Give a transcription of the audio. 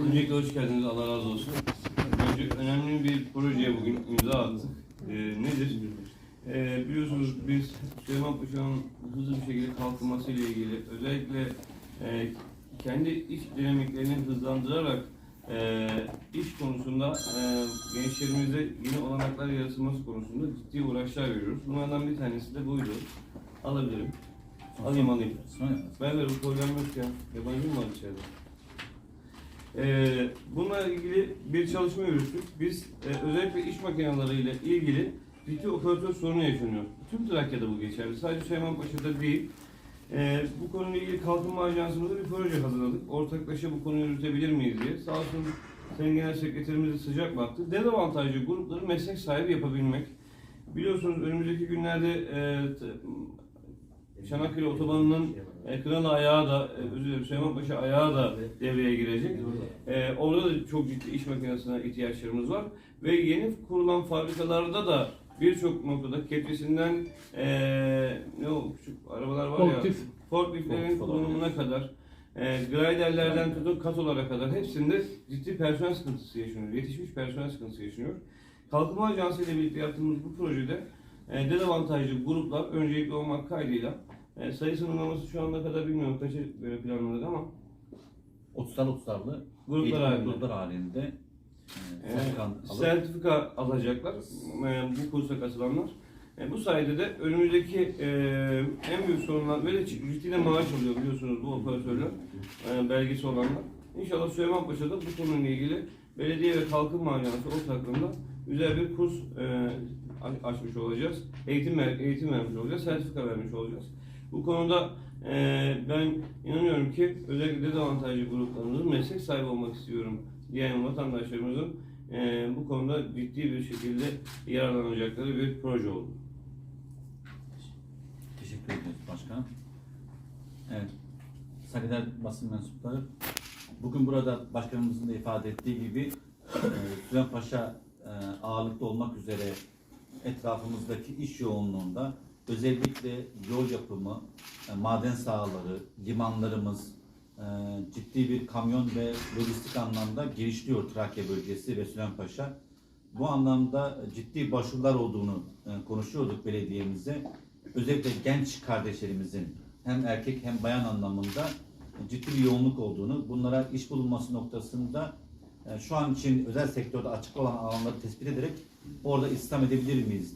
Öncelikle hoş geldiniz. Allah razı olsun. Önce önemli bir projeye bugün imza attık. Ee, nedir? Ee, biliyorsunuz biz Süleyman Paşa'nın hızlı bir şekilde kalkınması ile ilgili özellikle e, kendi iş dinamiklerini hızlandırarak e, iş konusunda e, gençlerimize yeni olanaklar yaratılması konusunda ciddi uğraşlar veriyoruz. Bunlardan bir tanesi de buydu. Alabilirim. Alayım alayım. Ben de bu problem yok ya. Yabancı mı var içeride? Ee, bununla ilgili bir çalışma yürüttük. Biz e, özellikle iş makineleriyle ilgili ciddi operatör sorunu yaşanıyor. Tüm Trakya'da bu geçerli. Sadece Süleymanpaşa'da değil. Ee, bu konuyla ilgili Kalkınma Ajansımızda bir proje hazırladık. Ortaklaşa bu konuyu yürütebilir miyiz diye. Sağ olsun Sayın Genel Sekreterimiz de sıcak baktı. Dezavantajlı grupları meslek sahibi yapabilmek. Biliyorsunuz önümüzdeki günlerde e, Çanakkale Otobanı'nın e, Kınalı ayağı da, e, özür dilerim Süleymanpaşa ayağı da devreye girecek. E, orada da çok ciddi iş makinesine ihtiyaçlarımız var. Ve yeni kurulan fabrikalarda da birçok noktada kepçesinden e, ne o küçük arabalar var ya, Forklift. forkliftlerin kullanımına kadar, e, griderlerden tutun katolara kadar hepsinde ciddi personel sıkıntısı yaşanıyor. Yetişmiş personel sıkıntısı yaşanıyor. Kalkınma Ajansı ile birlikte yaptığımız bu projede e, dezavantajlı gruplar öncelikli olmak kaydıyla e, sayı sınırlaması şu ana kadar bilmiyorum kaça göre planladık ama 30'lar 30'larlı Gruplar eğitim halinde. gruplar halinde e, e, sertifika alıp sertifika alacaklar e, bu kursa katılanlar. E, bu sayede de önümüzdeki e, en büyük sorunlar de ciddi de maaş alıyor biliyorsunuz bu operatörler e, belgesi olanlar. İnşallah Süleymanpaşa'da bu konuyla ilgili belediye ve kalkınma ajansı ortaklığında güzel bir kurs e, a- açmış olacağız. Eğitim ver, eğitim vermiş olacağız, sertifika vermiş olacağız. Bu konuda e, ben inanıyorum ki özellikle dezavantajlı gruplarımızın meslek sahibi olmak istiyorum diyen vatandaşlarımızın e, bu konuda ciddi bir şekilde yararlanacakları bir proje oldu. teşekkür ediyoruz başkanım. Evet. Saygıdeğer basın mensupları. Bugün burada başkanımızın da ifade ettiği gibi e, Süleyman Paşa e, ağırlıklı olmak üzere etrafımızdaki iş yoğunluğunda özellikle yol yapımı, e, maden sahaları, limanlarımız e, ciddi bir kamyon ve lojistik anlamda geliştiriyor Trakya bölgesi ve Süleymanpaşa. Bu anlamda ciddi başvurular olduğunu e, konuşuyorduk belediyemize. Özellikle genç kardeşlerimizin hem erkek hem bayan anlamında ciddi bir yoğunluk olduğunu, bunlara iş bulunması noktasında şu an için özel sektörde açık olan alanları tespit ederek orada istihdam edebilir miyiz